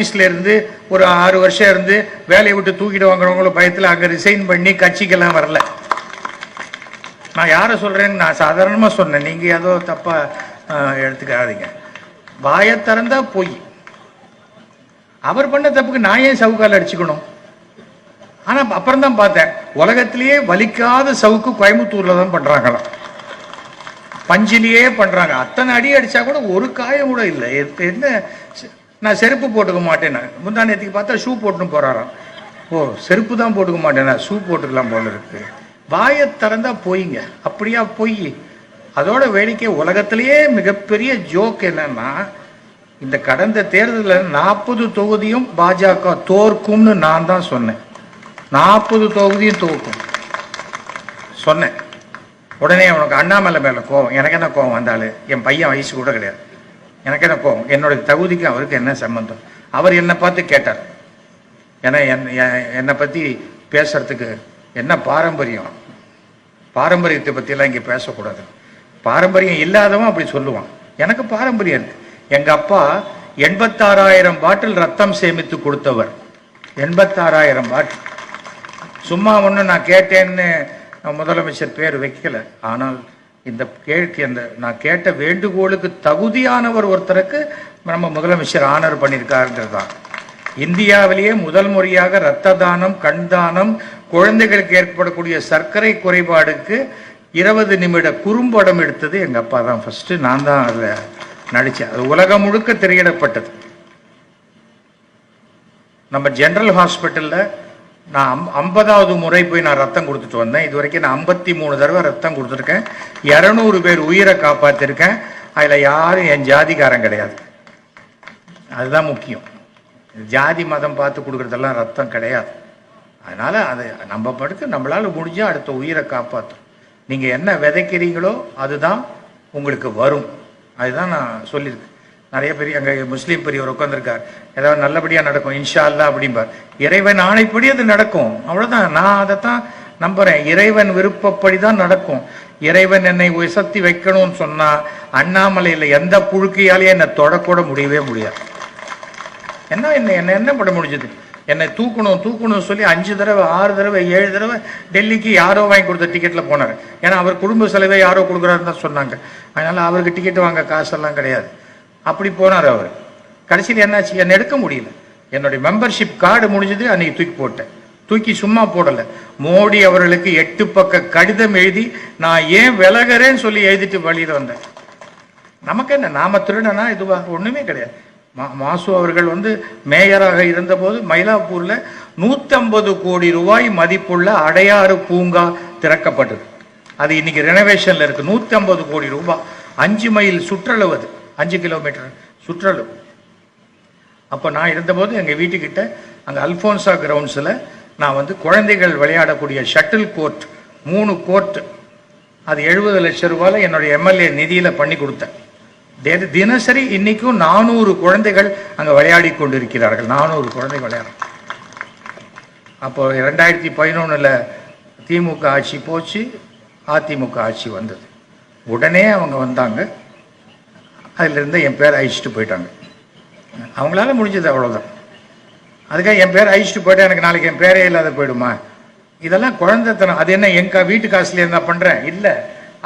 ஆஃபீஸில் இருந்து ஒரு ஆறு வருஷம் இருந்து வேலையை விட்டு தூக்கிட்டு வாங்குறவங்களும் பயத்துல அங்கே ரிசைன் பண்ணி கட்சிக்கெல்லாம் வரல. நான் யாரை சொல்கிறேன்னு நான் சாதாரணமா சொன்னேன். நீங்க ஏதோ தப்பாக எடுத்துக்காதீங்க. வாயை திறந்தா போய். அவர் பண்ண தப்புக்கு நான் ஏன் சவுக்கால் அடிச்சுக்கணும்? ஆனா அப்புறம் தான் பார்த்தேன். உலகத்திலேயே வலிக்காத சவுக்கு கோயம்புத்தூர்ல தான் பண்ணுறாங்களாம் பஞ்சிலேயே பண்றாங்க. அத்தனை அடி அடிச்சா கூட ஒரு காயம் கூட இல்லை. என்ன நான் செருப்பு போட்டுக்க மாட்டேன் முந்தா நேற்றுக்கு பார்த்தா ஷூ போட்டுன்னு போகிறாராம் ஓ செருப்பு தான் போட்டுக்க மாட்டேனா ஷூ போட்டுக்கலாம் போல இருக்கு. வாயை திறந்தா பொய்ங்க. அப்படியா பொய். அதோட வேடிக்கை உலகத்திலேயே மிகப்பெரிய ஜோக் என்னன்னா இந்த கடந்த தேர்தலில் நாற்பது தொகுதியும் பாஜக தோற்கும்னு நான் தான் சொன்னேன். நாற்பது தொகுதியும் தோற்கும். சொன்னேன். உடனே அவனுக்கு அண்ணாமலை மேலே கோவம். எனக்கு என்ன கோவம் வந்தாலும்? என் பையன் வயசு கூட கிடையாது. எனக்கு என்ன கோபம்? என்னுடைய தகுதிக்கு அவருக்கு என்ன சம்பந்தம்? அவர் என்னை பார்த்து கேட்டார். ஏன்னா என்- என்- என்னை பற்றி பேசுறதுக்கு என்ன பாரம்பரியம்? பாரம்பரியத்தை பற்றிலாம் இங்கே பேசக்கூடாது. பாரம்பரியம் இல்லாதவன் அப்படி சொல்லுவான். எனக்கு பாரம்பரியம் இருக்கு. எங்கள் அப்பா எண்பத்தாறாயிரம் பாட்டில் ரத்தம் சேமித்து கொடுத்தவர். எண்பத்தாறாயிரம் பாட்டில். சும்மா ஒன்று நான் கேட்டேன்னு முதலமைச்சர் பேர் வைக்கல. ஆனால் இந்த கேள்வி அந்த நான் கேட்ட வேண்டுகோளுக்கு தகுதியானவர் ஒருத்தருக்கு நம்ம முதலமைச்சர் ஆனர் பண்ணியிருக்காருங்கிறது தான் இந்தியாவிலேயே முதல் முறையாக இரத்த தானம் கண் தானம் குழந்தைகளுக்கு ஏற்படக்கூடிய சர்க்கரை குறைபாடுக்கு இருபது நிமிட குறும்படம் எடுத்தது எங்கள் அப்பா தான். ஃபஸ்ட்டு நான் தான் அதில் நடித்தேன் அது உலகம் முழுக்க திரையிடப்பட்டது. நம்ம ஜென்ரல் ஹாஸ்பிட்டலில் நான் அம் ஐம்பதாவது முறை போய் நான் ரத்தம் கொடுத்துட்டு வந்தேன். இது வரைக்கும் நான் ஐம்பத்தி மூணு தடவை ரத்தம் கொடுத்துருக்கேன். இரநூறு பேர் உயிரை காப்பாற்றிருக்கேன் அதில் யாரும் என் ஜாதிக்காரன் கிடையாது. அதுதான் முக்கியம். ஜாதி மதம் பார்த்து கொடுக்குறதெல்லாம் ரத்தம் கிடையாது. அதனால் அது நம்ம படுத்து நம்மளால் முடிஞ்சால் அடுத்த உயிரை காப்பாற்றும் நீங்கள் என்ன விதைக்கிறீங்களோ அதுதான் உங்களுக்கு வரும். அதுதான் நான் சொல்லியிருக்கேன். நிறைய பெரிய அங்கே முஸ்லீம் பெரியவர் உட்காந்துருக்கார் ஏதாவது நல்லபடியாக நடக்கும் இன்ஷா அல்லா அப்படிம்பார். இறைவன் ஆணைப்படி அது நடக்கும். அவ்வளோதான் நான் அதை தான் நம்புறேன். இறைவன் விருப்பப்படி தான் நடக்கும். இறைவன் என்னை உயர்த்தி வைக்கணும்னு சொன்னால் அண்ணாமலையில் எந்த புழுக்கையாலேயே என்னை தொடக்கூட முடியவே முடியாது. என்ன என்ன என்ன என்ன பண்ண முடிஞ்சது? என்னை தூக்கணும் தூக்கணும்னு சொல்லி அஞ்சு தடவை ஆறு தடவை ஏழு தடவை டெல்லிக்கு யாரோ வாங்கி கொடுத்த டிக்கெட்டில் போனார். ஏன்னா அவர் குடும்ப செலவை யாரோ கொடுக்குறாருன்னு தான் சொன்னாங்க. அதனால் அவருக்கு டிக்கெட் வாங்க காசெல்லாம் கிடையாது. அப்படி போனார் அவர். கடைசியில் என்னாச்சு? என்னை எடுக்க முடியல. என்னுடைய மெம்பர்ஷிப் கார்டு முடிஞ்சது அன்னைக்கு தூக்கி போட்டேன். தூக்கி சும்மா போடலை. மோடி அவர்களுக்கு எட்டு பக்க கடிதம் எழுதி நான் ஏன் விலகிறேன்னு சொல்லி எழுதிட்டு வழியில் வந்தேன். நமக்கு என்ன? நாம திருடனா இதுவா ஒன்றுமே கிடையாது. மா- மாசு அவர்கள் வந்து மேயராக இருந்தபோது மயிலாப்பூரில் நூற்றம்பது கோடி ரூபாய் மதிப்புள்ள அடையாறு பூங்கா திறக்கப்பட்டது. அது இன்னைக்கு ரெனோவேஷனில் இருக்குது நூற்றம்பது கோடி ரூபாய். அஞ்சு மைல் சுற்றளவு அது. அஞ்சு கிலோமீட்டர் சுற்றளவு. அப்போ நான் இருந்தபோது எங்கள் வீட்டுக்கிட்ட அங்கே அல்ஃபோன்சா கிரவுண்ட்ஸில் நான் வந்து குழந்தைகள் விளையாடக்கூடிய ஷட்டில் கோர்ட் மூணு கோர்ட் அது எழுபது லட்சம் ரூபாயில் என்னுடைய எம்எல்ஏ நிதியில் பண்ணி கொடுத்தேன். தினசரி இன்னைக்கும் நானூறு குழந்தைகள் அங்கே விளையாடி கொண்டிருக்கிறார்கள். நானூறு குழந்தைகள் விளையாடுறேன் அப்போ ரெண்டாயிரத்தி பதினொன்றில் திமுக ஆட்சி போச்சு அதிமுக ஆட்சி வந்தது. உடனே அவங்க வந்தாங்க. அதிலிருந்து என் பேர் அழிச்சிட்டு போயிட்டாங்க. அவங்களால முடிஞ்சது அவ்வளோதான் அதுக்காக என் பேர் அழிச்சிட்டு போயிட்டா எனக்கு நாளைக்கு என் பேரே இல்லாத போயிடுமா? இதெல்லாம் குழந்தைத்தனம். அது என்ன எங்க வீட்டு காசுல இருந்தால் பண்ணுறேன் இல்லை.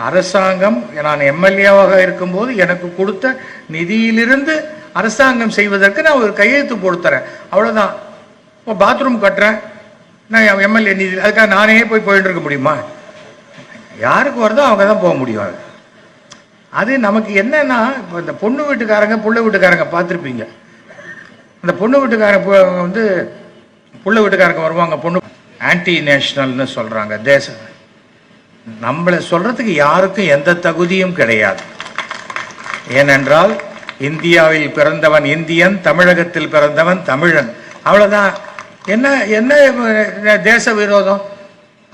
அரசாங்கம் நான் எம்எல்ஏவாக இருக்கும்போது எனக்கு கொடுத்த நிதியிலிருந்து அரசாங்கம் செய்வதற்கு நான் ஒரு கையெழுத்து போட்டு அவ்வளோதான் இப்போ பாத்ரூம் கட்டுறேன். நான் எம்எல்ஏ நிதி அதுக்காக நானே போய் போயிட்டு இருக்க முடியுமா? யாருக்கு வருதோ அவங்க தான் போக முடியும். அது அது நமக்கு என்னன்னா இப்போ இந்த பொண்ணு வீட்டுக்காரங்க புள்ள வீட்டுக்காரங்க பார்த்துருப்பீங்க. அந்த பொண்ணு வீட்டுக்காரங்க வந்து புள்ள வீட்டுக்காரங்க வருவாங்க பொண்ணு. ஆன்டி நேஷனல்னு சொல்கிறாங்க தேச நம்மளை சொல்றதுக்கு யாருக்கும் எந்த தகுதியும் கிடையாது. ஏனென்றால் இந்தியாவில் பிறந்தவன் இந்தியன் தமிழகத்தில் பிறந்தவன் தமிழன். அவ்வளோதான் என்ன என்ன தேச விரோதம்?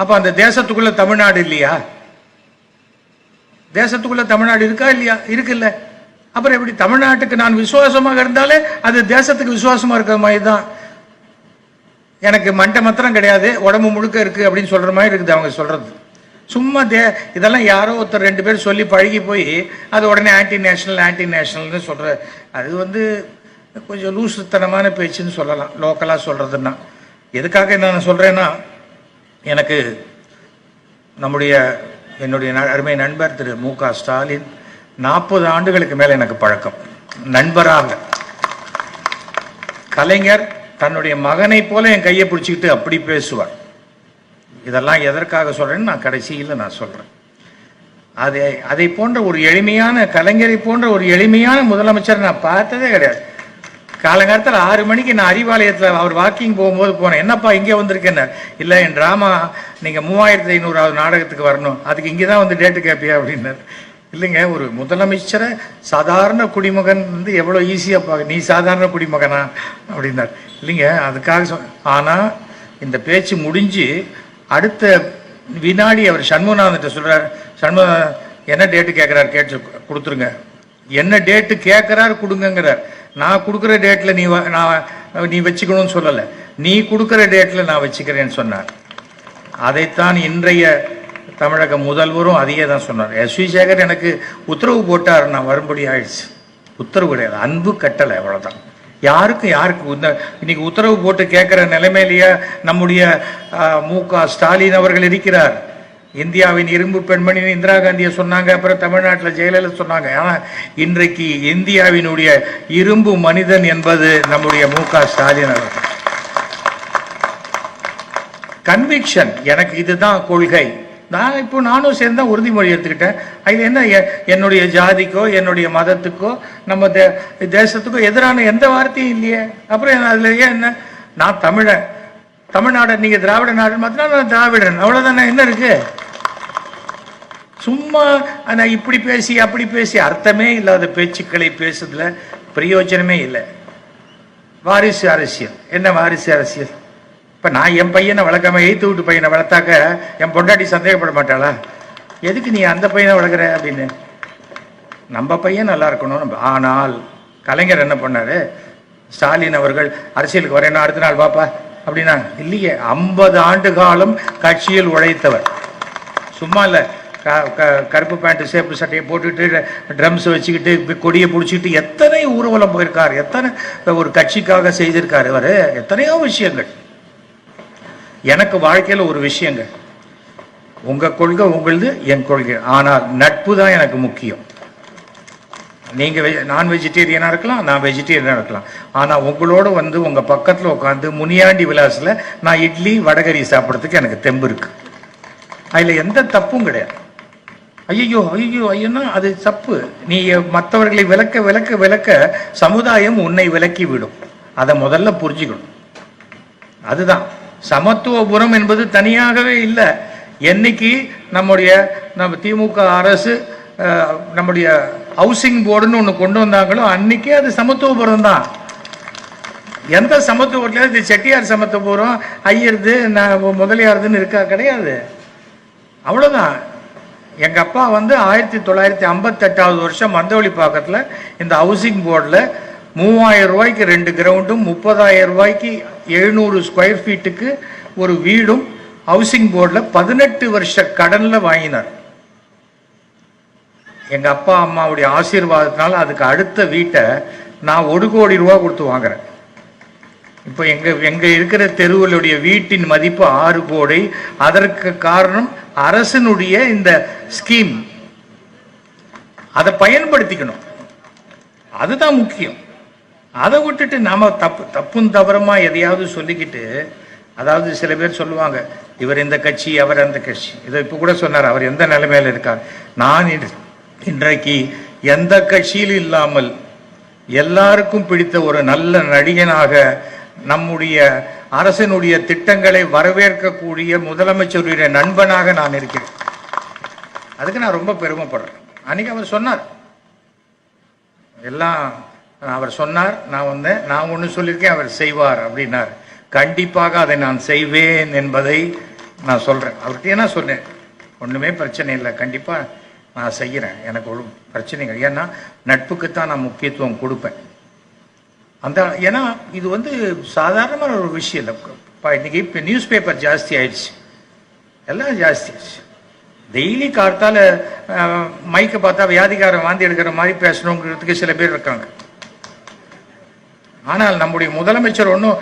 அப்போ அந்த தேசத்துக்குள்ள தமிழ்நாடு இல்லையா? தேசத்துக்குள்ளே தமிழ்நாடு இருக்கா இல்லையா? இருக்குல்ல. அப்புறம் எப்படி தமிழ்நாட்டுக்கு நான் விசுவாசமாக இருந்தாலே அது தேசத்துக்கு விசுவாசமாக இருக்கிற மாதிரி தான். எனக்கு மண்டை மாத்திரம் கிடையாது உடம்பு முழுக்க இருக்குது அப்படின்னு சொல்கிற மாதிரி இருக்குது அவங்க சொல்கிறது சும்மா தே இதெல்லாம் யாரோ ஒருத்தர் ரெண்டு பேர் சொல்லி பழகி போய் அது உடனே ஆன்டி நேஷனல் ஆன்டி நேஷனல்னு சொல்கிற அது வந்து கொஞ்சம் லூசுத்தனமான பேச்சுன்னு சொல்லலாம் லோக்கலாக சொல்கிறதுன்னா எதுக்காக நான் சொல்கிறேன்னா எனக்கு நம்முடைய என்னுடைய அருமை நண்பர் திரு மு க ஸ்டாலின் நாற்பது ஆண்டுகளுக்கு மேலே எனக்கு பழக்கம். நண்பராக. கலைஞர் தன்னுடைய மகனைப் போல என் கையை பிடிச்சிக்கிட்டு அப்படி பேசுவார். இதெல்லாம் எதற்காக சொல்கிறேன்னு நான் கடைசியில் நான் சொல்கிறேன் அதை அதை போன்ற ஒரு எளிமையான கலைஞரை போன்ற ஒரு எளிமையான முதலமைச்சர் நான் பார்த்ததே கிடையாது. காலங்காலத்தில் ஆறு மணிக்கு நான் அறிவாலயத்தில் அவர் வாக்கிங் போகும்போது போனேன். என்னப்பா இங்கே வந்திருக்கேன்னு? இல்லை என் ட்ராமா நீங்கள் மூவாயிரத்தி ஐநூறாவது நாடகத்துக்கு வரணும். அதுக்கு இங்கே தான் வந்து டேட்டு கேட்பியா அப்படின்னாரு. இல்லைங்க ஒரு முதலமைச்சரை சாதாரண குடிமகன் வந்து எவ்வளோ ஈஸியாக பார்க்க நீ சாதாரண குடிமகனா? அப்படின்னார். இல்லைங்க அதுக்காக சொ ஆனால் இந்த பேச்சு முடிஞ்சு அடுத்த வினாடி அவர் சண்முகநாதன்ட்ட சொல்கிறார் சண்முக என்ன டேட்டு கேட்குறாரு? கேட்டு கொடுத்துருங்க. என்ன டேட்டு கேட்குறாரு கொடுங்கங்கிறார். நான் கொடுக்குற டேட்டில் நீ வ- நான் நீ வச்சுக்கணும்னு சொல்லலை. நீ கொடுக்குற டேட்டில் நான் வச்சுக்கிறேன்னு சொன்னார். அதைத்தான் இன்றைய தமிழக முதல்வரும் அதையே தான் சொன்னார். எஸ். வி சேகர் எனக்கு உத்தரவு போட்டார். நான் வரும்படி ஆயிடுச்சு. உத்தரவு கிடையாது. அன்பு கட்டளை அவ்வளோதான் யாருக்கும் யாருக்கு இன்னைக்கு உத்தரவு போட்டு கேட்குற நிலைமையிலேயே நம்முடைய மு க ஸ்டாலின் அவர்கள் இருக்கிறார். இந்தியாவின் இரும்பு பெண்மணின்னு இந்திரா காந்தியை சொன்னாங்க அப்புறம் தமிழ்நாட்டில் ஜெயலலிதா சொன்னாங்க. ஆனால் இன்றைக்கு இந்தியாவினுடைய இரும்பு மனிதன் என்பது நம்முடைய மு க ஸ்டாலின் அவர்கள். கன்விக்ஷன் எனக்கு இதுதான் கொள்கை. நான் இப்போ நானும் சேர்ந்து தான் உறுதிமொழி எடுத்துக்கிட்டேன். அது என்ன என்னுடைய ஜாதிக்கோ என்னுடைய மதத்துக்கோ நம்ம தே தேசத்துக்கோ எதிரான எந்த வார்த்தையும் இல்லையே. அப்புறம் என்ன அதில் என்ன? நான் தமிழன். தமிழ்நாடு நீங்கள் திராவிட நாடு மாத்தினா நான் திராவிடன். அவ்வளோதானே என்ன இருக்கு? சும்மா நான் இப்படி பேசி அப்படி பேசி அர்த்தமே இல்லாத பேச்சுக்களை பேசுறதுல பிரயோஜனமே இல்லை. வாரிசு அரசியல். என்ன வாரிசு அரசியல்? இப்போ நான் என் பையனை வளர்க்காம எய்த்து விட்டு பையனை வளர்த்தாக்க என் பொண்டாட்டி சந்தேகப்பட மாட்டாளா? எதுக்கு நீ அந்த பையனை வளர்க்குற அப்படின்னு? நம்ம பையன் நல்லா இருக்கணும். நம்ம ஆனால் கலைஞர் என்ன பண்ணார்? ஸ்டாலின் அவர்கள் அரசியலுக்கு வரேன்னா அடுத்த நாள் பாப்பா அப்படின்னா இல்லையே ஐம்பது ஆண்டு காலம் கட்சியில் உழைத்தவர். சும்மா இல்லை க- க- கருப்பு பேண்ட் சேப்பு சட்டையை போட்டுக்கிட்டு ட்ரம்ஸ் வச்சுக்கிட்டு கொடியை பிடிச்சிக்கிட்டு எத்தனை ஊர்வலம் போயிருக்கார் எத்தனை ஒரு கட்சிக்காக செய்திருக்கார் அவர் எத்தனையோ விஷயங்கள். எனக்கு வாழ்க்கையில் ஒரு விஷயங்க உங்கள் கொள்கை உங்களது என் கொள்கை. ஆனால் நட்பு தான் எனக்கு முக்கியம். நீங்கள் வெ- நான் வெஜிடேரியனாக இருக்கலாம் நான் வெஜிடேரியனாக இருக்கலாம். ஆனால் உங்களோட வந்து உங்கள் பக்கத்தில் உட்காந்து முனியாண்டி விலாஸ்ல நான் இட்லி வடகரி சாப்பிட்றதுக்கு எனக்கு தெம்பு இருக்குது அதில் எந்த தப்பும் கிடையாது. ஐயோ ஐயோ ஐயோன்னா அது தப்பு. நீ மற்றவர்களை விளக்க விளக்க விளக்க சமுதாயம் உன்னை விலக்கி விடும். அதை முதல்ல புரிஞ்சுக்கணும். அதுதான். சமத்துவபுரம் என்பது தனியாகவே இல்லை. என்னைக்கு நம்முடைய நம்ம திமுக அரசு நம்முடைய ஹவுசிங் போர்டுன்னு ஒன்று கொண்டு வந்தாங்களோ அன்னைக்கே அது சமத்துவபுரம் தான். எந்த சமத்துவத்தில் இது செட்டியார் சமத்துவபுரம் ஐயருது நான் முதலியாருதுன்னு இருக்கா கிடையாது. அவ்வளோதான் எங்கள் அப்பா வந்து ஆயிரத்தி தொள்ளாயிரத்தி ஐம்பத்தெட்டாவது வருஷம் மந்தவழி பாக்கத்தில் இந்த ஹவுசிங் போர்டில் மூவாயிரம் ரூபாய்க்கு ரெண்டு கிரவுண்டும் முப்பதாயிரம் ரூபாய்க்கு எழுநூறு ஸ்கொயர் ஃபீட்டுக்கு ஒரு வீடும் ஹவுசிங் போர்டில் பதினெட்டு வருஷ கடனில் வாங்கினார். எங்கள் அப்பா அம்மாவுடைய ஆசீர்வாதத்தினால அதுக்கு அடுத்த வீட்டை நான் ஒரு கோடி ரூபா கொடுத்து வாங்குறேன். இப்போ எங்கள் எங்கள் இருக்கிற தெருவுடைய வீட்டின் மதிப்பு ஆறு கோடி. அதற்கு காரணம் அரசினுடைய இந்த ஸ்கீம். அதை பயன்படுத்திக்கணும். அதுதான் முக்கியம். அதை விட்டுட்டு நாம் தப்பு தப்பும் தவறமாக எதையாவது சொல்லிக்கிட்டு அதாவது சில பேர் சொல்லுவாங்க இவர் இந்த கட்சி அவர் அந்த கட்சி. இதை இப்போ கூட சொன்னார் அவர் எந்த நிலைமையில் இருக்கார்? நான் இன்றைக்கு எந்த கட்சியிலும் இல்லாமல் எல்லாருக்கும் பிடித்த ஒரு நல்ல நடிகனாக நம்முடைய அரசினுடைய திட்டங்களை வரவேற்கக்கூடிய முதலமைச்சருடைய நண்பனாக நான் இருக்கிறேன். அதுக்கு நான் ரொம்ப பெருமைப்படுறேன். அன்னைக்கு அவர் சொன்னார். எல்லாம் அவர் சொன்னார் நான் வந்தேன் நான் ஒன்று சொல்லியிருக்கேன் அவர் செய்வார் அப்படின்னார். கண்டிப்பாக அதை நான் செய்வேன் என்பதை நான் சொல்கிறேன் அவர்கிட்ட என்ன சொன்னேன்? ஒன்றுமே பிரச்சனை இல்லை. கண்டிப்பாக நான் செய்கிறேன். எனக்கு ஒரு பிரச்சனைகள். ஏன்னா நட்புக்குத்தான் நான் முக்கியத்துவம் கொடுப்பேன். அந்த ஏன்னா இது வந்து சாதாரணமான ஒரு விஷயம் இல்லை. இப்போ இன்னைக்கு இப்போ நியூஸ் பேப்பர் ஜாஸ்தி ஆயிடுச்சு. எல்லாம் ஜாஸ்தி ஆயிடுச்சு டெய்லி கார்த்தால மைக்கை பார்த்தா வியாதிகாரம் வாந்தி எடுக்கிற மாதிரி பேசணுங்கிறதுக்கு சில பேர் இருக்காங்க. ஆனால் நம்முடைய முதலமைச்சர் ஒன்றும்